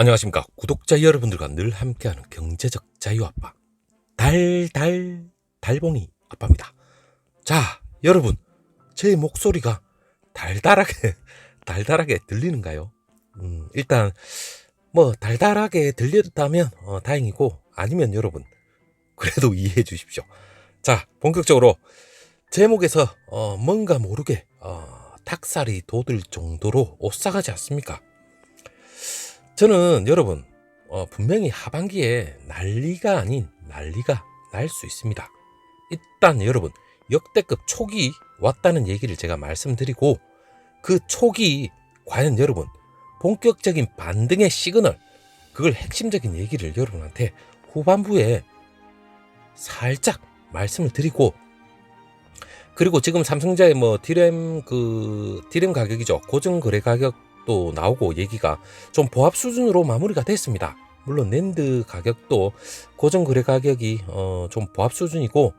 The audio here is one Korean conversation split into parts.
안녕하십니까. 구독자 여러분들과 늘 함께하는 경제적 자유아빠. 달달 달봉이 아빠입니다. 자 여러분. 제 목소리가 달달하게 달달하게 들리는가요? 음, 일단 뭐 달달하게 들렸다면 어, 다행이고 아니면 여러분 그래도 이해해 주십시오. 자 본격적으로 제목에서 어, 뭔가 모르게 어, 닭살이 돋을 정도로 오싹하지 않습니까 저는 여러분 어, 분명히 하반기에 난리가 아닌 난리가 날 수 있습니다. 일단 여러분 역대급 촉이 왔다는 얘기를 제가 말씀드리고 그 촉이 과연 여러분 본격적인 반등의 시그널 그걸 핵심적인 얘기를 여러분한테 후반부에 살짝 말씀을 드리고 그리고 지금 삼성자의 뭐 디램 그 디램 가격이죠 고정 거래 가격 도 나오고 얘기가 좀 보합 수준으로 마무리가 됐습니다. 물론 랜드 가격도 고정 거래 가격이 어 좀 보합 수준이고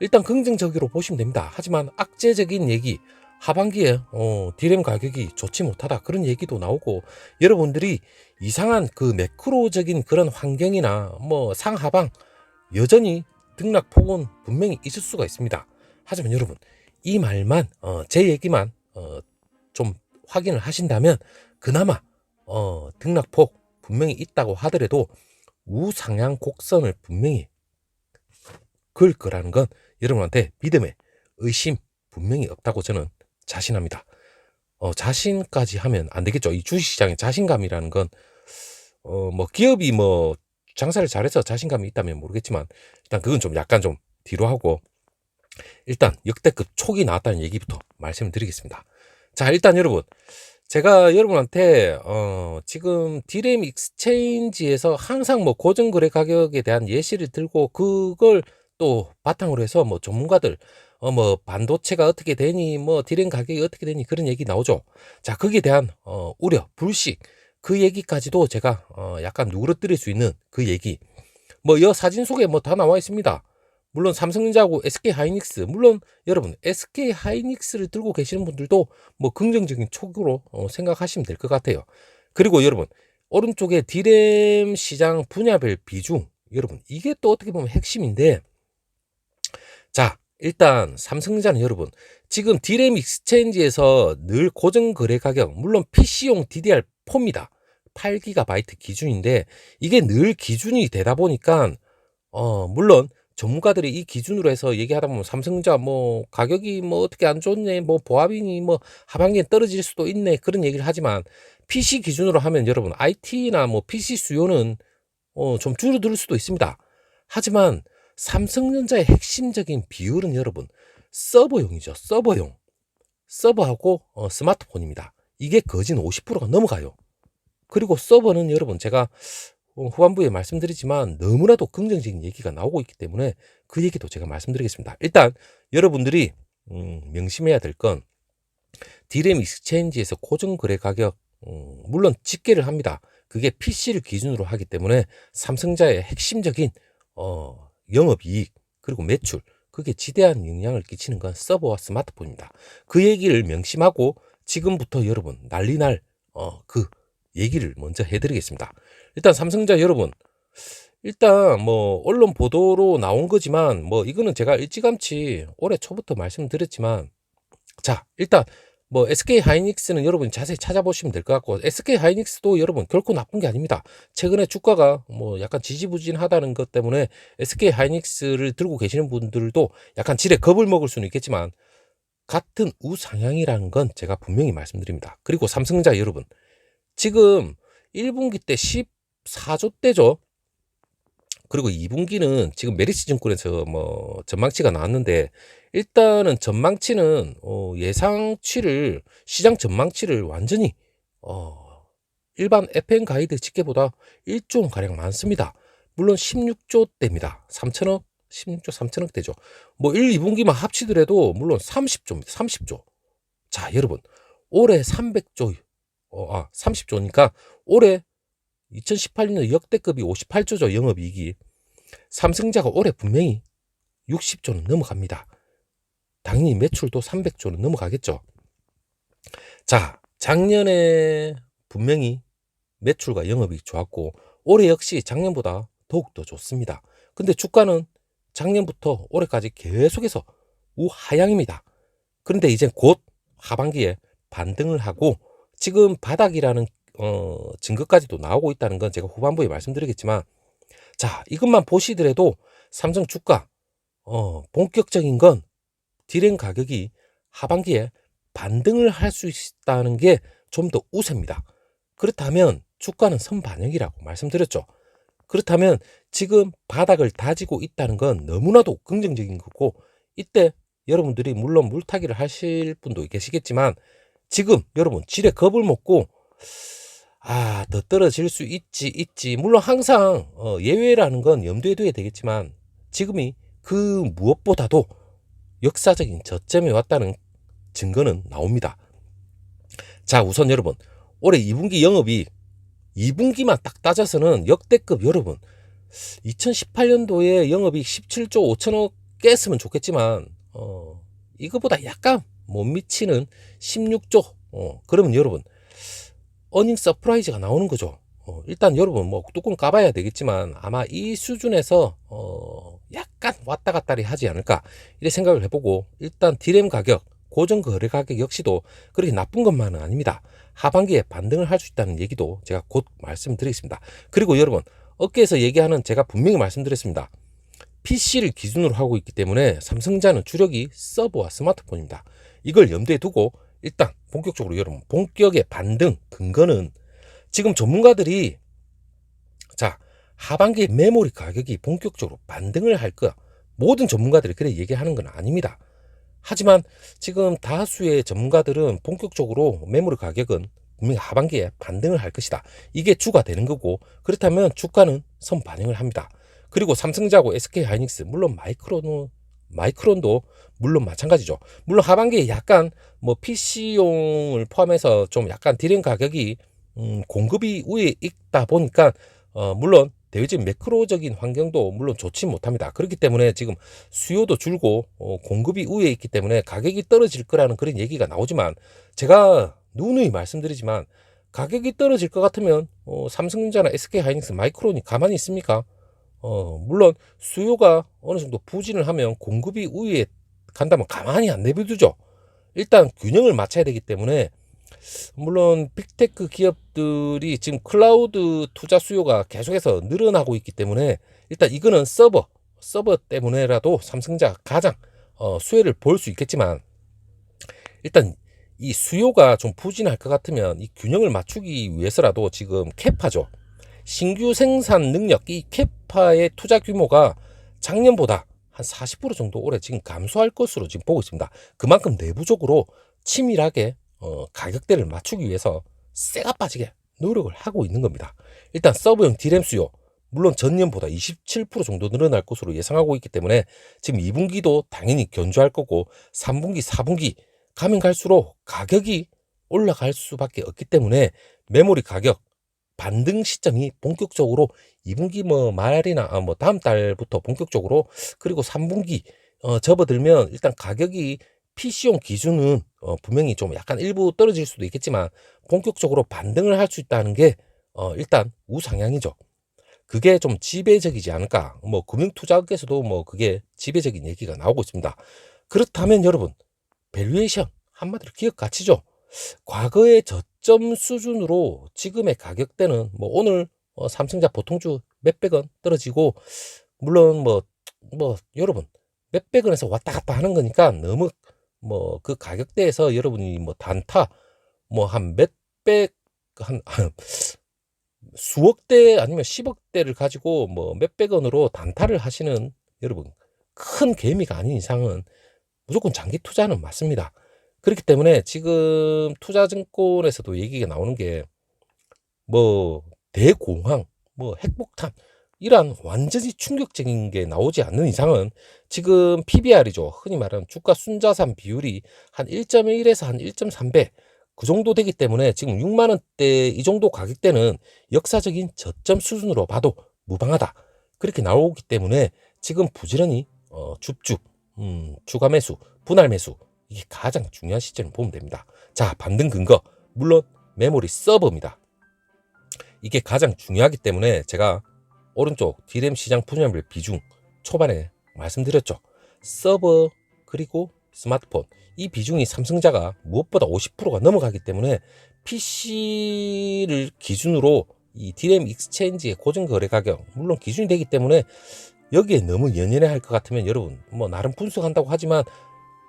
일단 긍정적으로 보시면 됩니다. 하지만 악재적인 얘기 하반기에 어 디램 가격이 좋지 못하다 그런 얘기도 나오고 여러분들이 이상한 그 매크로적인 그런 환경이나 뭐 상하방 여전히 등락 폭은 분명히 있을 수가 있습니다. 하지만 여러분 이 말만 어, 제 얘기만 어, 좀 확인을 하신다면 그나마 어, 등락폭 분명히 있다고 하더라도 우상향 곡선을 분명히 그을 거라는 건 여러분한테 믿음에 의심 분명히 없다고 저는 자신합니다. 어, 자신까지 하면 안 되겠죠. 이 주식시장의 자신감이라는 건, 어, 뭐, 기업이 뭐, 장사를 잘해서 자신감이 있다면 모르겠지만, 일단 그건 좀 약간 좀 뒤로 하고, 일단 역대급 촉이 나왔다는 얘기부터 말씀을 드리겠습니다. 자, 일단 여러분, 제가 여러분한테 어, 지금 디램 익스체인지에서 항상 뭐 고정 거래 가격에 대한 예시를 들고 그걸 또 바탕으로 해서 뭐 전문가들 어 뭐 반도체가 어떻게 되니 뭐 디램 가격이 어떻게 되니 그런 얘기 나오죠. 자, 거기에 대한 어 우려, 불식 그 얘기까지도 제가 어 약간 누그러뜨릴 수 있는 그 얘기. 뭐이 사진 속에 뭐 다 나와 있습니다. 물론 삼성전자하고 SK 하이닉스, 물론 여러분 SK 하이닉스를 들고 계시는 분들도 뭐 긍정적인 촉으로 어, 생각하시면 될 것 같아요. 그리고 여러분 오른쪽에 디램 시장 분야별 비중, 여러분 이게 또 어떻게 보면 핵심인데, 자 일단 삼성전자는 여러분 지금 디램 익스체인지에서 늘 고정 거래 가격, 물론 PC용 DDR4입니다. 8GB 기준인데 이게 늘 기준이 되다 보니까 어 물론 전문가들이 이 기준으로 해서 얘기하다 보면 삼성전자 뭐 가격이 뭐 어떻게 안 좋네 뭐 보합이니 뭐 하반기에 떨어질 수도 있네 그런 얘기를 하지만 PC 기준으로 하면 여러분 IT나 뭐 PC 수요는 어 좀 줄어들 수도 있습니다. 하지만 삼성전자의 핵심적인 비율은 여러분 서버용이죠. 서버용. 서버하고 어, 스마트폰입니다. 이게 거진 50%가 넘어가요. 그리고 서버는 여러분 제가 어, 후반부에 말씀드리지만 너무나도 긍정적인 얘기가 나오고 있기 때문에 그 얘기도 제가 말씀드리겠습니다. 일단 여러분들이 음, 명심해야 될 건 디램 익스체인지에서 고정 거래 가격 음, 물론 집계를 합니다. 그게 PC를 기준으로 하기 때문에 삼성자의 핵심적인 어, 영업이익 그리고 매출 그게 지대한 영향을 끼치는 건 서버와 스마트폰입니다. 그 얘기를 명심하고 지금부터 여러분 난리날 어, 그 얘기를 먼저 해드리겠습니다. 일단 삼성자 여러분, 일단 뭐 언론 보도로 나온 거지만 뭐 이거는 제가 일찌감치 올해 초부터 말씀드렸지만 자 일단 뭐 SK 하이닉스는 여러분 자세히 찾아보시면 될 것 같고 SK 하이닉스도 여러분 결코 나쁜 게 아닙니다. 최근에 주가가 뭐 약간 지지부진하다는 것 때문에 SK 하이닉스를 들고 계시는 분들도 약간 질에 겁을 먹을 수는 있겠지만 같은 우상향이라는 건 제가 분명히 말씀드립니다. 그리고 삼성자 여러분 지금 1분기 때 14조 대죠. 그리고 2분기는 지금 메리츠 증권에서 뭐 전망치가 나왔는데 일단은 전망치는 어 예상치를 시장 전망치를 완전히 어 일반 FN 가이드 집계보다 1조 가량 많습니다. 물론 16조 대입니다. 3천억 16조 3천억 대죠. 뭐 1, 2분기만 합치더라도 물론 30조입니다. 30조. 자, 여러분. 올해 300조 어, 아, 30조니까 올해 2018년 역대급이 58조죠, 영업이익이. 삼성자가 올해 분명히 60조는 넘어갑니다. 당연히 매출도 300조는 넘어가겠죠. 자, 작년에 분명히 매출과 영업이 좋았고 올해 역시 작년보다 더욱더 좋습니다. 근데 주가는 작년부터 올해까지 계속해서 우하향입니다. 그런데 이제 곧 하반기에 반등을 하고 지금 바닥이라는 어, 증거까지도 나오고 있다는 건 제가 후반부에 말씀드리겠지만 자 이것만 보시더라도 삼성 주가 어, 본격적인 건 디램 가격이 하반기에 반등을 할 수 있다는 게 좀 더 우세입니다. 그렇다면 주가는 선반영이라고 말씀드렸죠. 그렇다면 지금 바닥을 다지고 있다는 건 너무나도 긍정적인 거고 이때 여러분들이 물론 물타기를 하실 분도 계시겠지만 지금 여러분 지레 겁을 먹고 아, 더 떨어질 수 있지, 있지. 물론 항상 어, 예외라는 건 염두에 둬야 되겠지만 지금이 그 무엇보다도 역사적인 저점에 왔다는 증거는 나옵니다. 자, 우선 여러분, 올해 2분기 영업이 2분기만 딱 따져서는 역대급 여러분, 2018년도에 영업이 17조 5천억 깼으면 좋겠지만, 어, 이거보다 약간 못 미치는 16조, 어, 그러면 여러분, 어닝 서프라이즈가 나오는 거죠. 어, 일단 여러분 뭐 뚜껑 까봐야 되겠지만 아마 이 수준에서 어, 약간 왔다 갔다리 하지 않을까 이렇게 생각을 해보고 일단 디램 가격 고정 거래 가격 역시도 그렇게 나쁜 것만은 아닙니다. 하반기에 반등을 할 수 있다는 얘기도 제가 곧 말씀드리겠습니다. 그리고 여러분 업계에서 얘기하는 제가 분명히 말씀드렸습니다. PC를 기준으로 하고 있기 때문에 삼성자는 주력이 서버와 스마트폰입니다. 이걸 염두에 두고 일단 본격적으로 여러분 본격의 반등 근거는 지금 전문가들이 자 하반기 메모리 가격이 본격적으로 반등을 할 거야. 모든 전문가들이 그래 얘기하는 건 아닙니다. 하지만 지금 다수의 전문가들은 본격적으로 메모리 가격은 분명히 하반기에 반등을 할 것이다. 이게 주가 되는 거고 그렇다면 주가는 선 반영을 합니다. 그리고 삼성자고 SK 하이닉스 물론 마이크론 마이크론도 물론 마찬가지죠. 물론 하반기에 약간 뭐 PC용을 포함해서 좀 약간 디램 가격이 음, 공급이 위에 있다 보니까 어, 물론 대외적인 매크로적인 환경도 물론 좋지 못합니다. 그렇기 때문에 지금 수요도 줄고 어, 공급이 위에 있기 때문에 가격이 떨어질 거라는 그런 얘기가 나오지만 제가 누누이 말씀드리지만 가격이 떨어질 것 같으면 어, 삼성전자나 SK 하이닉스 마이크론이 가만히 있습니까? 어, 물론 수요가 어느 정도 부진을 하면 공급이 우위에 간다면 가만히 안 내비두죠. 일단 균형을 맞춰야 되기 때문에 물론 빅테크 기업들이 지금 클라우드 투자 수요가 계속해서 늘어나고 있기 때문에 일단 이거는 서버 서버 때문에라도 삼성자 가장 어, 수혜를 볼 수 있겠지만 일단 이 수요가 좀 부진할 것 같으면 이 균형을 맞추기 위해서라도 지금 캐파죠. 신규 생산 능력, 이 캐파의 투자 규모가 작년보다 한 40% 정도 올해 지금 감소할 것으로 지금 보고 있습니다. 그만큼 내부적으로 치밀하게 어, 가격대를 맞추기 위해서 쇠가 빠지게 노력을 하고 있는 겁니다. 일단 서브용 디램 수요 물론 전년보다 27% 정도 늘어날 것으로 예상하고 있기 때문에 지금 2분기도 당연히 견주할 거고 3분기, 4분기 가면 갈수록 가격이 올라갈 수밖에 없기 때문에 메모리 가격 반등 시점이 본격적으로 2분기 뭐 말이나 아, 뭐 다음 달부터 본격적으로 그리고 3분기 어, 접어들면 일단 가격이 PC용 기준은 어, 분명히 좀 약간 일부 떨어질 수도 있겠지만 본격적으로 반등을 할 수 있다는 게 어, 일단 우상향이죠. 그게 좀 지배적이지 않을까. 뭐 금융투자업계에서도 뭐 그게 지배적인 얘기가 나오고 있습니다. 그렇다면 여러분 밸류에이션 한마디로 기업 가치죠. 과거의 저 점 수준으로 지금의 가격대는 뭐 오늘 어, 삼성자 보통주 몇백 원 떨어지고 물론 뭐뭐 뭐 여러분 몇백 원에서 왔다 갔다 하는 거니까 너무 뭐 그 가격대에서 여러분이 뭐 단타 뭐 한 몇백 한, 한 수억 대 아니면 십억 대를 가지고 뭐 몇백 원으로 단타를 하시는 여러분 큰 개미가 아닌 이상은 무조건 장기 투자는 맞습니다. 그렇기 때문에 지금 투자증권에서도 얘기가 나오는 게 뭐 대공황, 뭐 핵폭탄 이러한 완전히 충격적인 게 나오지 않는 이상은 지금 PBR이죠. 흔히 말하는 주가 순자산 비율이 한 1.1에서 한 1.3배 그 정도 되기 때문에 지금 6만 원대 이 정도 가격대는 역사적인 저점 수준으로 봐도 무방하다. 그렇게 나오기 때문에 지금 부지런히 어, 줍줍 음, 추가 매수, 분할 매수 이게 가장 중요한 시점을 보면 됩니다. 자, 반등 근거. 물론 메모리 서버입니다. 이게 가장 중요하기 때문에 제가 오른쪽 D램 시장 분야별 비중 초반에 말씀드렸죠. 서버 그리고 스마트폰 이 비중이 삼성자가 무엇보다 50%가 넘어가기 때문에 PC를 기준으로 이 D램 익스체인지의 고정 거래 가격 물론 기준이 되기 때문에 여기에 너무 연연해 할 것 같으면 여러분 뭐 나름 분석한다고 하지만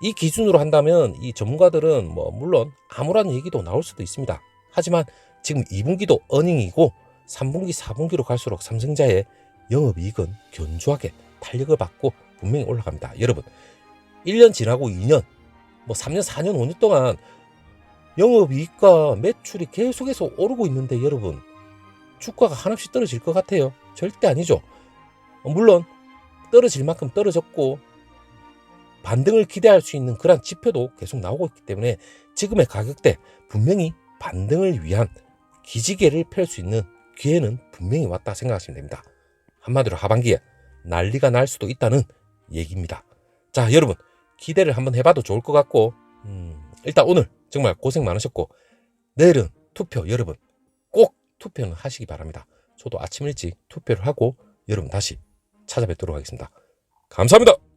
이 기준으로 한다면 이 전문가들은 뭐 물론 아무런 얘기도 나올 수도 있습니다. 하지만 지금 2분기도 어닝이고 3분기, 4분기로 갈수록 삼성자의 영업이익은 견조하게 탄력을 받고 분명히 올라갑니다. 여러분 1년 지나고 2년 뭐 3년, 4년, 5년 동안 영업이익과 매출이 계속해서 오르고 있는데 여러분 주가가 한없이 떨어질 것 같아요. 절대 아니죠. 물론 떨어질 만큼 떨어졌고 반등을 기대할 수 있는 그런 지표도 계속 나오고 있기 때문에 지금의 가격대 분명히 반등을 위한 기지개를 펼 수 있는 기회는 분명히 왔다 생각하시면 됩니다. 한마디로 하반기에 난리가 날 수도 있다는 얘기입니다. 자, 여러분 기대를 한번 해봐도 좋을 것 같고 음, 일단 오늘 정말 고생 많으셨고 내일은 투표 여러분 꼭 투표는 하시기 바랍니다. 저도 아침 일찍 투표를 하고 여러분 다시 찾아뵙도록 하겠습니다. 감사합니다.